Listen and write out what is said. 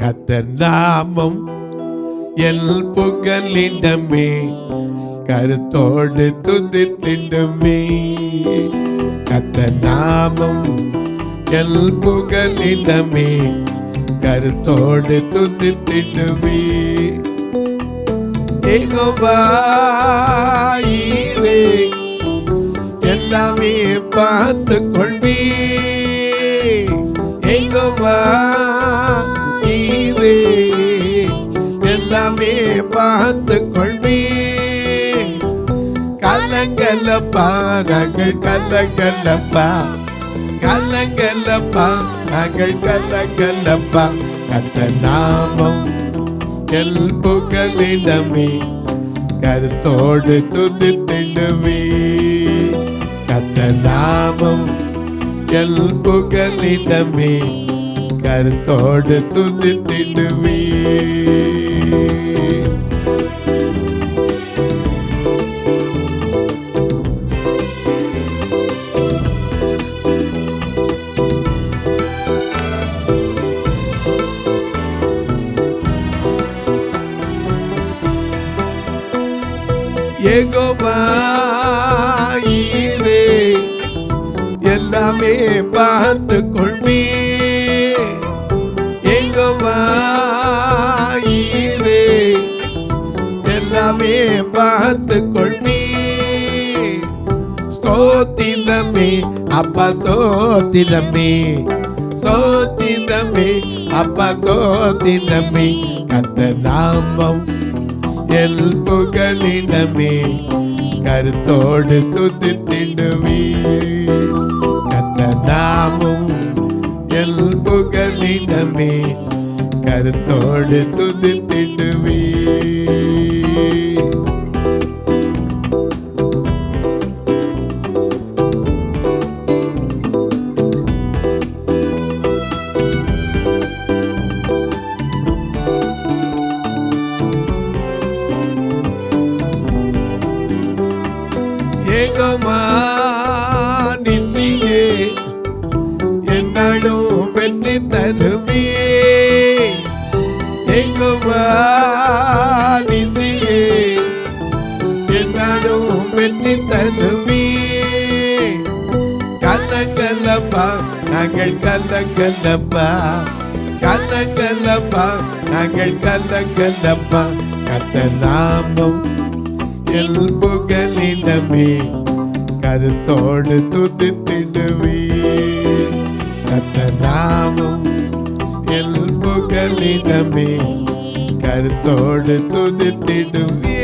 கத்தர் நாமம் எல் புகலிடமே கருத்தோடு துதித்திடுமே. கத்தர் நாமம் எல் புகலிடமே கருத்தோடு துதித்திடுமே. ஏகோபாயிரே எல்லாமே பார்த்து கொள்வி ஏகோவாயிரே நாமே பார்த்து கொள்வே கலங்கலப்பா நாங்கள் கலங்கலப்பா கலங்கலப்பா நாங்கள் கலங்கலப்பா கத்த நாமம் எல் புகழிடமே. கருத்தோடு துதித்திடுவே. கத்த நாமம் எல் புகழிடமே. கருத்தோடு துதித்திடுவே. ஏகோபாயிரே பார்த்து கொள்வி ஸ்தோத்திரமே அப்பா ஸ்தோத்திரமே. ஸ்தோத்திரமே அப்பா ஸ்தோத்திரமே. கத்த நாமம் எல் புகலிடமே. கருத்தோடு துதித்திடுவே கத்த நாமும் எல் புகலிடமே. கருத்தோடு துதித்திடுவே ஏகமானிசியே என்னடும் வெற்றி தருவே. ஏகமானிசியே என்னடும் வெற்றி தருவே. கலங்கலப்பா நாங்கள் கலங்கலப்பா கலங்கலப்பா நாங்கள் கலங்கலப்பா கத்த நாமம் எல் புகலிடமே கருத்தோடு துதித்திடுவே. கத்த எல் புகலிடமே கருத்தோடு துதித்திடுவே.